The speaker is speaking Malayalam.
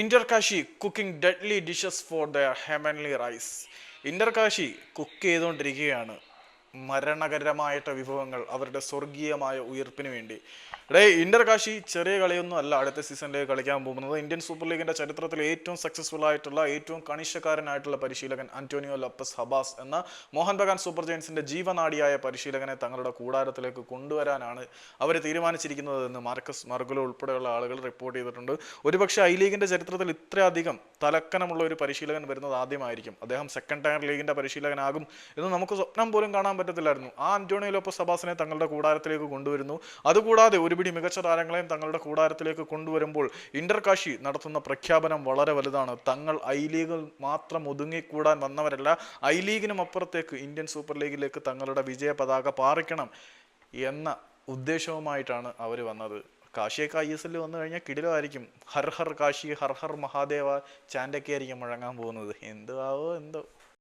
Inter Kashi cooking deadly dishes for the heavenly rice. Inter Kashi cook ചെയ്തുകൊണ്ടിരിക്കുകയാണ്. മരണകരമായിട്ട് വിഭവങ്ങൾ അവരുടെ സ്വർഗീയമായ ഉയർപ്പിന് വേണ്ടി. ഡേ ഇന്റർ കാശി ചെറിയ കളിയൊന്നും അല്ല അടുത്ത സീസണിലേക്ക് കളിക്കാൻ പോകുന്നത്. ഇന്ത്യൻ സൂപ്പർ ലീഗിന്റെ ചരിത്രത്തിൽ ഏറ്റവും സക്സസ്ഫുൾ ആയിട്ടുള്ള ഏറ്റവും കണിശക്കാരനായിട്ടുള്ള പരിശീലകൻ അന്റോണിയോ ലപ്പസ് ഹബാസ് എന്ന മോഹൻ ബഗാൻ സൂപ്പർ ജയൻസിന്റെ ജീവനാടിയായ പരിശീലകനെ തങ്ങളുടെ കൂടാരത്തിലേക്ക് കൊണ്ടുവരാനാണ് അവർ തീരുമാനിച്ചിരിക്കുന്നത് എന്ന് മാർക്കസ് മർഗുലോ ഉൾപ്പെടെയുള്ള ആളുകൾ റിപ്പോർട്ട് ചെയ്തിട്ടുണ്ട്. ഒരുപക്ഷെ ഐ ലീഗിന്റെ ചരിത്രത്തിൽ ഇത്രയധികം തലക്കനമുള്ള ഒരു പരിശീലകൻ വരുന്നത് ആദ്യമായിരിക്കും. അദ്ദേഹം സെക്കൻഡ് ടയർ ലീഗിന്റെ പരിശീലകനാകും എന്ന് നമുക്ക് സ്വപ്നം പോലും കാണാൻ പറ്റത്തില്ലായിരുന്നു. ആ അന്റോണിയോ ലോപ്പസ് സബാസിനെ തങ്ങളുടെ കൂടാരത്തിലേക്ക് കൊണ്ടുവരുന്നു. അതുകൂടാതെ ഒരുപിടി മികച്ച താരങ്ങളെയും തങ്ങളുടെ കൂടാരത്തിലേക്ക് കൊണ്ടുവരുമ്പോൾ ഇന്റർ കാശി നടത്തുന്ന പ്രഖ്യാപനം വളരെ വലുതാണ്. തങ്ങൾ ഐ ലീഗിൽ മാത്രം ഒതുങ്ങിക്കൂടാൻ വന്നവരല്ല ഐ ലീഗിനും അപ്പുറത്തേക്ക് ഇന്ത്യൻ സൂപ്പർ ലീഗിലേക്ക് തങ്ങളുടെ വിജയ പതാക പാറിക്കണം എന്ന ഉദ്ദേശവുമായിട്ടാണ് അവർ വന്നത്. കാശിയൊക്കെ ഐ എസ് എല്ലിൽ വന്നു കഴിഞ്ഞാൽ കിടിലമായിരിക്കും. ഹർ ഹർ കാശി ഹർ ഹർ മഹാദേവ ചാൻഡൊക്കെ ആയിരിക്കും മുഴങ്ങാൻ പോകുന്നത്. എന്തോ ആവോ എന്തോ.